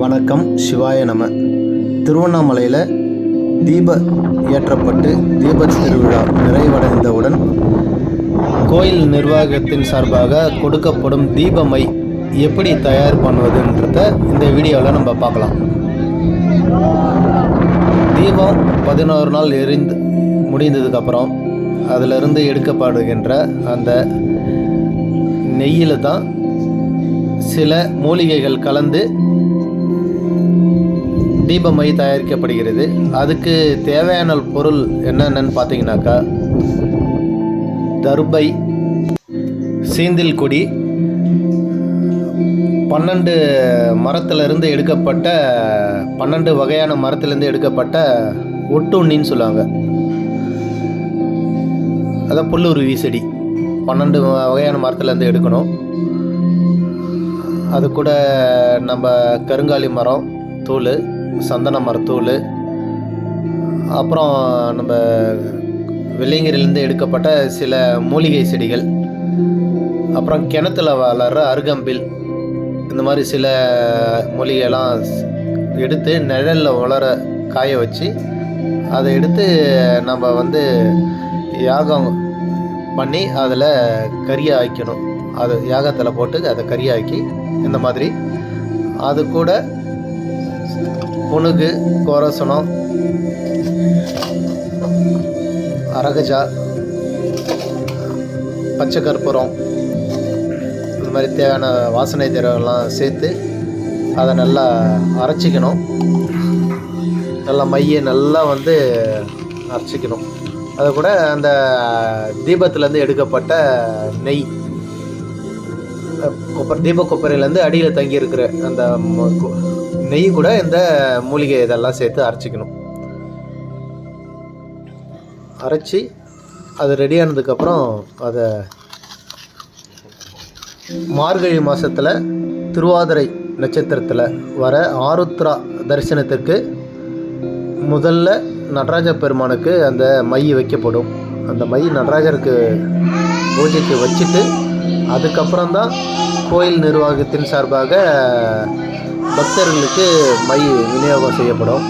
வணக்கம் சிவாய நம. திருவண்ணாமலையில் தீப ஏற்றப்பட்டு தீப திருவிழா நிறைவடைந்தவுடன் கோயில் நிர்வாகத்தின் சார்பாக கொடுக்கப்படும் தீபமை எப்படி தயார் பண்ணுவதுன்றத இந்த வீடியோவில் நம்ம பார்க்கலாம். தீபம் பதினோரு நாள் எரிந்து முடிந்ததுக்கப்புறம் அதிலிருந்து எடுக்கப்படுகின்ற அந்த நெய்யில் தான் சில மூலிகைகள் கலந்து தீப மை தயாரிக்கப்படுகிறது. அதுக்கு தேவையான பொருள் என்னென்னு பார்த்தீங்கன்னாக்கா தர்பை சீந்தில் கொடி பன்னெண்டு மரத்திலிருந்து எடுக்கப்பட்ட பன்னெண்டு வகையான மரத்திலிருந்து எடுக்கப்பட்ட ஒட்டுண்ணின்னு சொல்லுவாங்க. அதை புல்லுருவி செடி பன்னெண்டு வகையான மரத்துலேருந்து எடுக்கணும். அது கூட நம்ம கருங்காலி மரம் தூள் சந்தன மரத்தூள் அப்புறம் நம்ம வெள்ளையங்கிரிலேருந்து எடுக்கப்பட்ட சில மூலிகை செடிகள் அப்புறம் கிணத்துல வளர்கிற அருகம்பில் இந்த மாதிரி சில மூலிகைலாம் எடுத்து நிழலில் வளர காய வச்சு அதை எடுத்து நம்ம வந்து யாகம் பண்ணி அதில் கறியாக்கணும் அது யாகத்தில் போட்டு அதை கறியாக்கி இந்த மாதிரி. அது கூட புனுகு கோரசனம். அரகஜா. பச்சை கற்பூரம். இந்த மாதிரி தேவையான வாசனை திரவெல்லாம் சேர்த்து அதை நல்லா அரைச்சிக்கணும். நல்லா மைய நல்லா வந்து அரைச்சிக்கணும். அது கூட அந்த தீபத்துலேருந்து எடுக்கப்பட்ட நெய். கொப்பர் தீப கொப்பரையிலேருந்து அடியில் தங்கி இருக்கிற அந்த நெய் கூட இந்த மூலிகை இதெல்லாம் சேர்த்து அரைச்சிக்கணும். அரைச்சி அது ரெடி ஆனதுக்கப்புறம் அதை மார்கழி மாதத்தில் திருவாதிரை நட்சத்திரத்தில் வர ஆருத்ரா தரிசனத்திற்கு முதல்ல நடராஜ பெருமானுக்கு அந்த மை வைக்கப்படும். அந்த மை நடராஜருக்கு பூஜைக்கு வச்சுட்டு அதுக்கப்புறம் தான் கோயில் நிர்வாகத்தின் சார்பாக பக்தர்களுக்கு மை விநியோகம் செய்யப்படும்.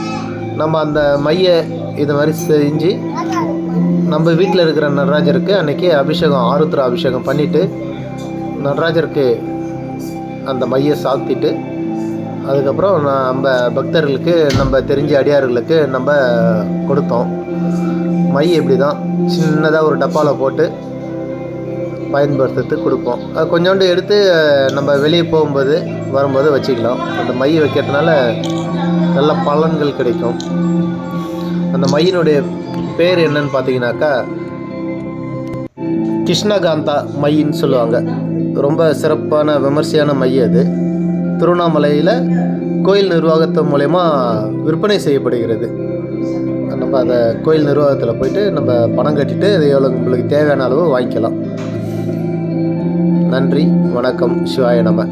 நம்ம அந்த மையை இது மாதிரி செஞ்சு நம்ம வீட்டில் இருக்கிற நடராஜருக்கு அன்றைக்கி அபிஷேகம் ஆருத்ரா அபிஷேகம் பண்ணிவிட்டு நடராஜருக்கு அந்த மையை சாத்திட்டு அதுக்கப்புறம் நம்ம பக்தர்களுக்கு நம்ம தெரிஞ்ச அடியார்களுக்கு நம்ம கொடுத்தோம். மை இப்படி தான் சின்னதாக ஒரு டப்பாவில் போட்டு பயன்படுத்துறதுக்கு கொடுப்போம். அது கொஞ்சோண்டு எடுத்து நம்ம வெளியே போகும்போது வரும்போது வச்சுக்கலாம். அந்த மை வைக்கிறதுனால நல்ல பலன்கள் கிடைக்கும். அந்த மையினுடைய பேர் என்னன்னு பார்த்தீங்கன்னாக்கா கிருஷ்ணகாந்தா மையின்னு சொல்லுவாங்க. ரொம்ப சிறப்பான விமர்சையான மை அது. திருவண்ணாமலையில் கோயில் நிர்வாகத்து மூலயமா விற்பனை செய்யப்படுகிறது. நம்ம அதை கோயில் நிர்வாகத்தில் போயிட்டு நம்ம பணம் கட்டிட்டு அது எவ்வளோ உங்களுக்கு தேவையான அளவு வாங்கிக்கலாம். நன்றி வணக்கம் சிவாய நம.